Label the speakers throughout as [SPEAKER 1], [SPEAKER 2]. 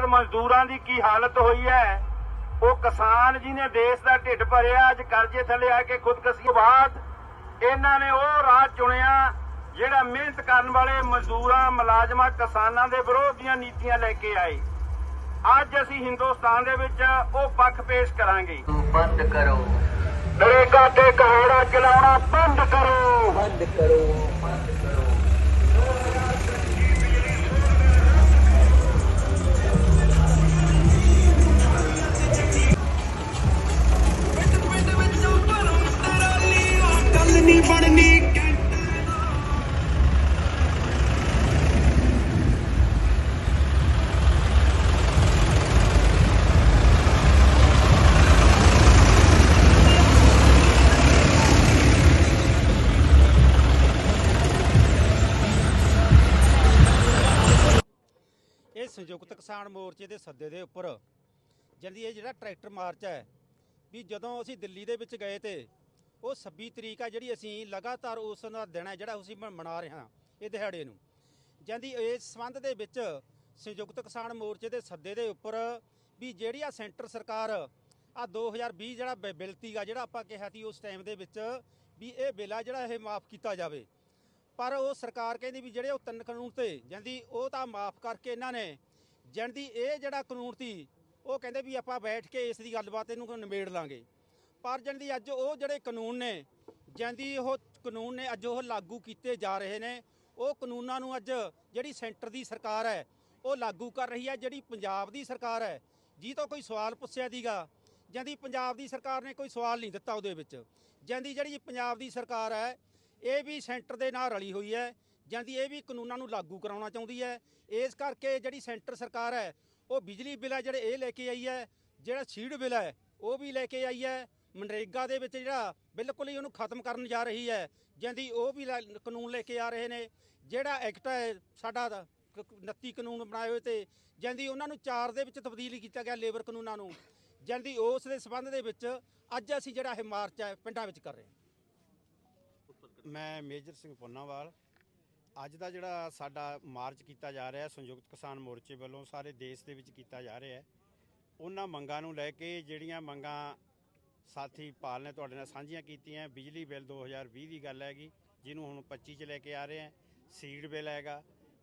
[SPEAKER 1] ਬਾਅਦ ਮਜ਼ਦੂਰਾਂ ਦੀ ਕੀ ਹਾਲਤ ਹੋਈ ਹੈ? ਉਹ ਕਿਸਾਨ ਜਿਹਨੇ ਦੇਸ਼ ਦਾ ਢਿੱਡ ਭਰਿਆ ਅੱਜ ਕਰਜ਼ੇ ਥੱਲੇ ਆ ਕੇ ਖੁਦਕਸ਼ੀ ਬਾਅਦ ਇਹਨਾਂ ਨੇ ਉਹ ਰਾਹ ਚੁਣਿਆ ਜਿਹੜਾ ਮਿਹਨਤ ਕਰਨ ਵਾਲੇ ਮਜ਼ਦੂਰਾਂ ਮੁਲਾਜ਼ਮਾਂ ਕਿਸਾਨਾਂ ਦੇ ਵਿਰੋਧ ਦੀਆਂ ਨੀਤੀਆਂ ਲੈ ਕੇ ਆਏ। ਅੱਜ ਅਸੀਂ ਹਿੰਦੁਸਤਾਨ ਦੇ ਵਿੱਚ ਉਹ ਪੱਖ ਪੇਸ਼ ਕਰਾਂਗੇ।
[SPEAKER 2] ਬੰਦ ਕਰੋ।
[SPEAKER 1] ਨਰੇਗਾ ਤੇ ਕਹਾੜਾ ਚਲਾਉਣਾ ਬੰਦ ਕਰੋ।
[SPEAKER 2] ਬੰਦ ਕਰੋ।
[SPEAKER 3] ਬਣਨੀ
[SPEAKER 4] ਇਹ ਸੰਯੁਕਤ ਕਿਸਾਨ ਮੋਰਚੇ ਦੇ ਸੱਦੇ ਦੇ ਉੱਪਰ ਜਲਦੀ ਇਹ ਜਿਹੜਾ ਟਰੈਕਟਰ ਮਾਰਚ ਹੈ ਵੀ ਜਦੋਂ ਅਸੀਂ ਦਿੱਲੀ ਦੇ ਵਿੱਚ ਗਏ ਤੇ ਉਹ 26 ਤਰੀਕ ਆ ਜਿਹੜੀ ਅਸੀਂ ਲਗਾਤਾਰ ਉਸ ਦਾ ਦਿਨ ਹੈ ਜਿਹੜਾ ਅਸੀਂ ਮ- ਮਨਾ ਰਹੇ ਹਾਂ ਇਹ ਦਿਹਾੜੇ ਨੂੰ। ਜਾਂਦੀ ਇਸ ਸੰਬੰਧ ਦੇ ਵਿੱਚ ਸੰਯੁਕਤ ਕਿਸਾਨ ਮੋਰਚੇ ਦੇ ਸੱਦੇ ਦੇ ਉੱਪਰ ਵੀ ਜਿਹੜੀ ਆ ਸੈਂਟਰ ਸਰਕਾਰ ਆ 2020 ਜਿਹੜਾ ਬਿ- ਬਿੱਲ ਤੀਗਾ ਜਿਹੜਾ ਆਪਾਂ ਕਿਹਾ ਸੀ ਉਸ ਟਾਈਮ ਦੇ ਵਿੱਚ ਵੀ ਇਹ ਬਿੱਲ ਆ ਜਿਹੜਾ ਇਹ ਮਾਫ ਕੀਤਾ ਜਾਵੇ। ਪਰ ਉਹ ਸਰਕਾਰ ਕਹਿੰਦੀ ਵੀ ਜਿਹੜੇ ਉਹ ਤਿੰਨ ਕਾਨੂੰਨ ਤੇ ਜਾਂਦੀ ਉਹ ਤਾਂ ਮਾਫ ਕਰਕੇ ਇਹਨਾਂ ਨੇ ਜਾਂਦੀ ਇਹ ਜਿਹੜਾ ਕਾਨੂੰਨ ਸੀ ਉਹ ਕਹਿੰਦੇ ਵੀ ਆਪਾਂ ਬੈਠ ਕੇ ਇਸ ਦੀ ਗੱਲਬਾਤ ਇਹਨੂੰ ਨਿਬੇੜ ਲਾਂਗੇ। ਪਰ ਜਾਣੀ ਦੀ ਅੱਜ ਉਹ ਜਿਹੜੇ ਕਾਨੂੰਨ ਨੇ ਜਾਂਦੀ ਉਹ ਕਾਨੂੰਨ ਨੇ ਅੱਜ ਉਹ ਲਾਗੂ ਕੀਤੇ ਜਾ ਰਹੇ ਨੇ, ਉਹ ਕਾਨੂੰਨਾਂ ਨੂੰ ਅੱਜ ਜਿਹੜੀ ਸੈਂਟਰ ਦੀ ਸਰਕਾਰ ਹੈ, ਉਹ ਲਾਗੂ ਕਰ ਰਹੀ ਹੈ, ਜਿਹੜੀ ਪੰਜਾਬ ਦੀ ਸਰਕਾਰ ਹੈ। ਜੀ ਤੋਂ ਕੋਈ ਸਵਾਲ ਪੁੱਛਿਆ ਦੀਗਾ ਜਾਂਦੀ ਪੰਜਾਬ ਦੀ ਸਰਕਾਰ ਨੇ ਕੋਈ ਸਵਾਲ ਨਹੀਂ ਦਿੱਤਾ ਉਹਦੇ ਵਿੱਚ। ਜਾਂਦੀ ਜਿਹੜੀ ਪੰਜਾਬ ਦੀ ਸਰਕਾਰ ਹੈ, ਇਹ ਵੀ ਸੈਂਟਰ ਦੇ ਨਾਲ ਰਲੀ ਹੋਈ ਹੈ ਜਾਂਦੀ ਇਹ ਵੀ ਕਾਨੂੰਨਾਂ ਨੂੰ ਲਾਗੂ ਕਰਾਉਣਾ ਚਾਹੁੰਦੀ ਹੈ। ਇਸ ਕਰਕੇ ਜਿਹੜੀ ਸੈਂਟਰ ਸਰਕਾਰ ਹੈ, ਉਹ ਬਿਜਲੀ ਬਿੱਲ ਹੈ ਜਿਹੜੇ ਇਹ ਲੈ ਕੇ ਆਈ ਹੈ, ਜਿਹੜਾ ਸੀਡ ਬਿੱਲ ਹੈ, ਉਹ ਵੀ ਲੈ ਕੇ ਆਈ ਹੈ। ਮਨਰੇਗਾ ਦੇ ਵਿੱਚ ਜਿਹੜਾ ਬਿਲਕੁਲ ਹੀ ਉਹਨੂੰ ਖਤਮ ਕਰਨ ਜਾ ਰਹੀ ਹੈ, ਜਾਂਦੀ ਉਹ ਵੀ ਲੈ- ਕਾਨੂੰਨ ਲੈ ਕੇ ਆ ਰਹੇ ਨੇ। ਜਿਹੜਾ ਐਕਟ ਹੈ, ਸਾਡਾ ਦਾ 29 ਕਾਨੂੰਨ ਬਣਾਏ ਹੋਏ ਤੇ ਜਾਂਦੀ ਉਹਨਾਂ ਨੂੰ ਚਾਰ ਦੇ ਵਿੱਚ ਤਬਦੀਲ ਕੀਤਾ ਗਿਆ ਲੇਬਰ ਕਾਨੂੰਨਾਂ ਨੂੰ। ਜਾਂਦੀ ਉਸ ਦੇ ਸਬੰਧ ਦੇ ਵਿੱਚ ਅੱਜ ਅਸੀਂ ਜਿਹੜਾ ਇਹ ਮਾਰਚ ਹੈ, ਪਿੰਡਾਂ ਵਿੱਚ ਕਰ ਰਹੇ ਹਾਂ।
[SPEAKER 5] ਮੈਂ ਮੇਜਰ ਸਿੰਘ ਪੁੰਨਾਵਾਲ। ਅੱਜ ਦਾ ਜਿਹੜਾ ਸਾਡਾ ਮਾਰਚ ਕੀਤਾ ਜਾ ਰਿਹਾ ਹੈ ਸੰਯੁਕਤ ਕਿਸਾਨ ਮੋਰਚੇ ਵੱਲੋਂ ਸਾਰੇ ਦੇਸ਼ ਦੇ ਵਿੱਚ ਕੀਤਾ ਜਾ ਰਿਹਾ ਹੈ। ਉਹਨਾਂ ਮੰਗਾਂ ਨੂੰ ਲੈ ਕੇ ਜਿਹੜੀਆਂ ਮੰਗਾਂ ਸਾਥੀ ਪਾਲ ਨੇ ਤੁਹਾਡੇ ਨਾਲ ਸਾਂਝੀਆਂ ਕੀਤੀਆਂ। ਬਿਜਲੀ ਬਿੱਲ 2020 ਦੀ ਗੱਲ ਹੈਗੀ, ਜਿਹਨੂੰ ਹੁਣ 25 ਚ ਲੈ ਕੇ ਆ ਰਹੇ ਹਾਂ। ਸੀਡ ਬਿੱਲ ਹੈਗਾ,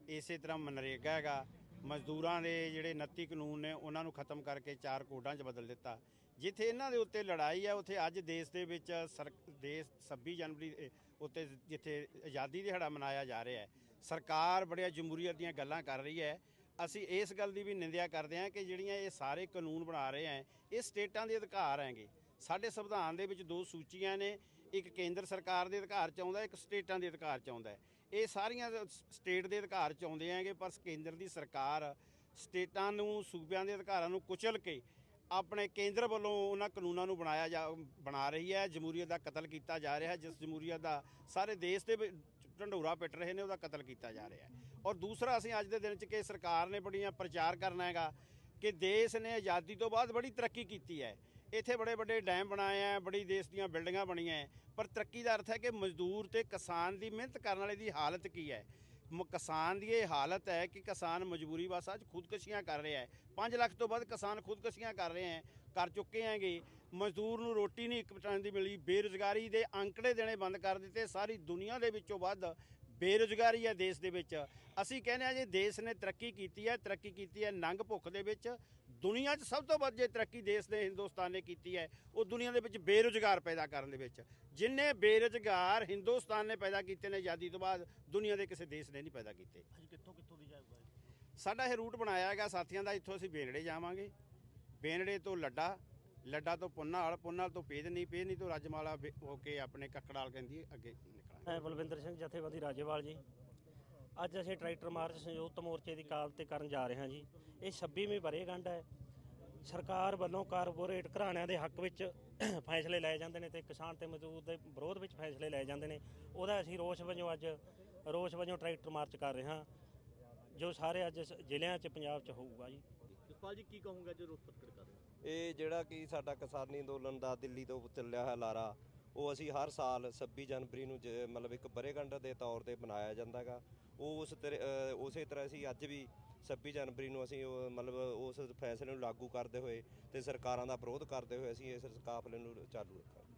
[SPEAKER 5] ਇਸੇ ਤਰ੍ਹਾਂ ਮਨਰੇਗਾ ਹੈਗਾ। ਮਜ਼ਦੂਰਾਂ ਦੇ ਜਿਹੜੇ 29 ਕਾਨੂੰਨ ਨੇ, ਉਹਨਾਂ ਨੂੰ ਖਤਮ ਕਰਕੇ ਚਾਰ ਕੋਡਾਂ 'ਚ ਬਦਲ ਦਿੱਤਾ। ਜਿੱਥੇ ਇਹਨਾਂ ਦੇ ਉੱਤੇ ਲੜਾਈ ਹੈ, ਉੱਥੇ ਅੱਜ ਦੇਸ਼ ਦੇ ਵਿੱਚ ਸਰ, ਦੇਸ਼ 26 ਜਨਵਰੀ ਉੱਤੇ ਜਿੱਥੇ ਆਜ਼ਾਦੀ ਦਿਹਾੜਾ ਮਨਾਇਆ ਜਾ ਰਿਹਾ ਹੈ। ਸਰਕਾਰ ਬੜੀਆਂ ਜਮਹੂਰੀਅਤ ਦੀਆਂ ਗੱਲਾਂ ਕਰ ਰਹੀ ਹੈ। ਅਸੀਂ ਇਸ ਗੱਲ ਦੀ ਵੀ ਨਿੰਦਿਆ ਕਰਦੇ ਹਾਂ ਕਿ ਜਿਹੜੀਆਂ ਇਹ ਸਾਰੇ ਕਾਨੂੰਨ ਬਣਾ ਰਹੇ ਹੈ, ਇਹ ਸਟੇਟਾਂ ਦੇ ਅਧਿਕਾਰ ਹੈਗੇ। ਸਾਡੇ ਸੰਵਿਧਾਨ ਦੇ ਵਿੱਚ ਦੋ ਸੂਚੀਆਂ ਨੇ, ਇੱਕ ਕੇਂਦਰ ਸਰਕਾਰ ਦੇ ਅਧਿਕਾਰ ਚ ਆਉਂਦਾ, ਇੱਕ ਸਟੇਟਾਂ ਦੇ ਅਧਿਕਾਰ ਚ ਆਉਂਦਾ ਇਹ ਸਾਰੀਆਂ ਸਟੇਟ ਦੇ ਅਧਿਕਾਰ ਚ ਆਉਂਦੇ ਹੈਗੇ, ਪਰ ਕੇਂਦਰ ਦੀ ਸਰਕਾਰ ਸਟੇਟਾਂ ਨੂੰ, ਸੂਬਿਆਂ ਦੇ ਅਧਿਕਾਰਾਂ ਨੂੰ ਕੁਚਲ ਕੇ ਆਪਣੇ ਕੇਂਦਰ ਵੱਲੋਂ ਉਹਨਾਂ ਕਾਨੂੰਨਾਂ ਨੂੰ ਬਣਾਇਆ ਜਾ, ਬਣਾ ਰਹੀ ਹੈ। ਜਮਹੂਰੀਅਤ ਦਾ ਕਤਲ ਕੀਤਾ ਜਾ ਰਿਹਾ ਹੈ, ਜਿਸ ਜਮਹੂਰੀਅਤ ਦਾ ਸਾਰੇ ਦੇਸ਼ ਦੇ ਢੰਡੋਰਾ ਪਿੱਟ ਰਹੇ ਨੇ, ਉਹਦਾ ਕਤਲ ਕੀਤਾ ਜਾ ਰਿਹਾ ਹੈ। ਔਰ ਦੂਸਰਾ, ਅਸੀਂ ਅੱਜ ਦੇ ਦਿਨ 'ਚ ਕਿ ਸਰਕਾਰ ਨੇ ਬੜੀਆਂ ਪ੍ਰਚਾਰ ਕਰਨਾ ਹੈਗਾ ਕਿ ਦੇਸ਼ ਨੇ ਆਜ਼ਾਦੀ ਤੋਂ ਬਾਅਦ ਬੜੀ ਤਰੱਕੀ ਕੀਤੀ ਹੈ। ਇੱਥੇ ਬੜੇ ਵੱਡੇ ਡੈਮ ਬਣਾਏ ਆ, ਬੜੀ ਦੇਸ਼ ਦੀਆਂ ਬਿਲਡਿੰਗਾਂ ਬਣੀਆਂ ਹੈ। ਪਰ ਤਰੱਕੀ ਦਾ ਅਰਥ ਹੈ ਕਿ ਮਜ਼ਦੂਰ ਤੇ ਕਿਸਾਨ ਦੀ ਮਿਹਨਤ ਕਰਨ ਵਾਲੇ ਦੀ ਹਾਲਤ ਕੀ ਹੈ ਮ- ਕਿਸਾਨ ਦੀ ਇਹ ਹਾਲਤ ਹੈ ਕਿ ਕਿਸਾਨ ਮਜਬੂਰੀ ਵਸ ਅੱਜ ਖੁਦਕਸ਼ੀਆਂ ਕਰ ਰਿਹਾ ਹੈ 5 ਲੱਖ ਤੋਂ ਵੱਧ ਕਿਸਾਨ ਖੁਦਕਸ਼ੀਆਂ ਕਰ ਰਹੇ ਹੈ ਕਰ ਚੁੱਕੇ ਹੈਗੇ। ਮਜ਼ਦੂਰ ਨੂੰ ਰੋਟੀ ਨਹੀਂ ਇੱਕ ਟਾਈਮ ਦੀ ਮਿਲੀ, ਬੇਰੁਜ਼ਗਾਰੀ ਦੇ ਅੰਕੜੇ ਦੇਣੇ ਬੰਦ ਕਰ ਦਿੱਤੇ, ਸਾਰੀ ਦੁਨੀਆ ਦੇ ਵਿੱਚੋਂ ਵੱਧ ਬੇਰੁਜ਼ਗਾਰੀ ਹੈ ਦੇਸ਼ ਦੇ ਵਿੱਚ। ਅਸੀਂ ਕਹਿੰਦੇ ਆ ਜੇ ਦੇਸ਼ ਨੇ ਤਰੱਕੀ ਕੀਤੀ ਹੈ ਤਰੱਕੀ ਕੀਤੀ ਹੈ ਨੰਗ ਭੁੱਖ ਦੇ ਵਿੱਚ ਦੁਨੀਆ 'ਚ ਸਭ ਤੋਂ ਵੱਧ ਜੇ ਤਰੱਕੀ ਦੇਸ਼ ਨੇ ਹਿੰਦੁਸਤਾਨ ਨੇ ਕੀਤੀ ਹੈ ਉਹ ਦੁਨੀਆ ਦੇ ਵਿੱਚ ਬੇਰੁਜ਼ਗਾਰ ਪੈਦਾ ਕਰਨ ਦੇ ਵਿੱਚ। ਜਿੰਨੇ ਬੇਰੁਜ਼ਗਾਰ ਹਿੰਦੁਸਤਾਨ ਨੇ ਪੈਦਾ ਕੀਤੇ ਨੇ ਆਜ਼ਾਦੀ ਤੋਂ ਬਾਅਦ ਦੁਨੀਆ ਦੇ ਕਿਸੇ ਦੇਸ਼ ਨੇ ਨਹੀਂ ਪੈਦਾ ਕੀਤੇ। ਸਾਡਾ ਇਹ ਰੂਟ ਬਣਾਇਆ ਹੈਗਾ ਸਾਥੀਆਂ ਦਾ ਇੱਥੋਂ ਅਸੀਂ ਬੇਨੜੇ ਜਾਵਾਂਗੇ। ਬੇਨੜੇ ਤੋਂ ਲੱਡਾ ਲੱਡਾ ਤੋਂ ਪੁੰਨਾਲ ਪੁੰਨਾਲ ਤੋਂ ਪੇਦਨੀ ਪੇਦਨੀ ਤੋਂ ਰਜਮਾਲਾ ਹੋ ਕੇ ਆਪਣੇ ਕੱਕੜਾਲ ਕਹਿੰਦੀ ਅੱਗੇ ਨਿਕਲਾਂਗੇ।
[SPEAKER 6] ਮੈਂ ਬਲਵਿੰਦਰ ਸਿੰਘ ਜਥੇਬੰਦੀ ਰਾਜੇਵਾਲ ਜੀ। ਅੱਜ ਅਸੀਂ ਟਰੈਕਟਰ ਮਾਰਚ ਸੰਯੁਕਤ ਮੋਰਚੇ ਦੀ ਕਾਲ ਤੇ ਕਰਨ ਜਾ ਰਹੇ ਹਾਂ ਜੀ। ਇਹ 26ਵੀਂ ਵਰ੍ਹੇਗੰਢ ਹੈ। ਸਰਕਾਰ ਵੱਲੋਂ ਕਾਰਪੋਰੇਟ ਘਰਾਣਿਆਂ ਦੇ ਹੱਕ ਵਿੱਚ ਫੈਸਲੇ ਲਏ ਜਾਂਦੇ ਨੇ ਤੇ ਕਿਸਾਨ ਤੇ ਮਜ਼ਦੂਰ ਦੇ ਵਿਰੋਧ ਵਿੱਚ ਫੈਸਲੇ ਲਏ ਜਾਂਦੇ ਨੇ। ਉਹਦਾ ਅਸੀਂ ਰੋਸ ਵਜੋਂ ਅੱਜ ਰੋਸ ਵਜੋਂ ਟਰੈਕਟਰ ਮਾਰਚ ਕਰ ਰਹੇ ਹਾਂ। ਜੋ ਸਾਰੇ ਅੱਜ ਜ਼ਿਲ੍ਹਿਆਂ 'ਚ ਪੰਜਾਬ 'ਚ ਹੋਊਗਾ ਜੀ।
[SPEAKER 7] ਜਸਪਾਲ ਜੀ ਕੀ ਕਹੋਗੇ ਜੋ ਰੋਸ ਪ੍ਰਗਟ ਕਰ ਰਹੇ ਹੋ?
[SPEAKER 8] ਇਹ ਜਿਹੜਾ ਕਿ ਸਾਡਾ ਕਿਸਾਨੀ ਅੰਦੋਲਨ ਦਾ ਦਿੱਲੀ ਤੋਂ ਚੱਲਿਆ ਹੋਇਆ ਲਾਰਾ ਉਹ ਅਸੀਂ ਹਰ ਸਾਲ 26 ਜਨਵਰੀ ਨੂੰ ਜ- ਮਤਲਬ ਇੱਕ ਬਰੇਗੰਢ ਦੇ ਤੌਰ ਤੇ ਮਨਾਇਆ ਜਾਂਦਾਗਾ ਉਸ ਤਰ- ਅ, ਉਸੇ ਤਰ੍ਹਾਂ ਅਸੀਂ ਅੱਜ ਵੀ 26 ਜਨਵਰੀ ਨੂੰ ਅਸੀਂ ਉਹ ਮਤਲਬ ਉਸ ਫੈਸਲੇ ਨੂੰ ਲਾਗੂ ਕਰਦੇ ਹੋਏ ਤੇ ਸਰਕਾਰਾਂ ਦਾ ਵਿਰੋਧ ਕਰਦੇ ਹੋਏ ਅਸੀਂ ਇਸ ਕਾਫਲੇ ਨੂੰ ਚਾਲੂ ਰੱਖਾਂਗੇ।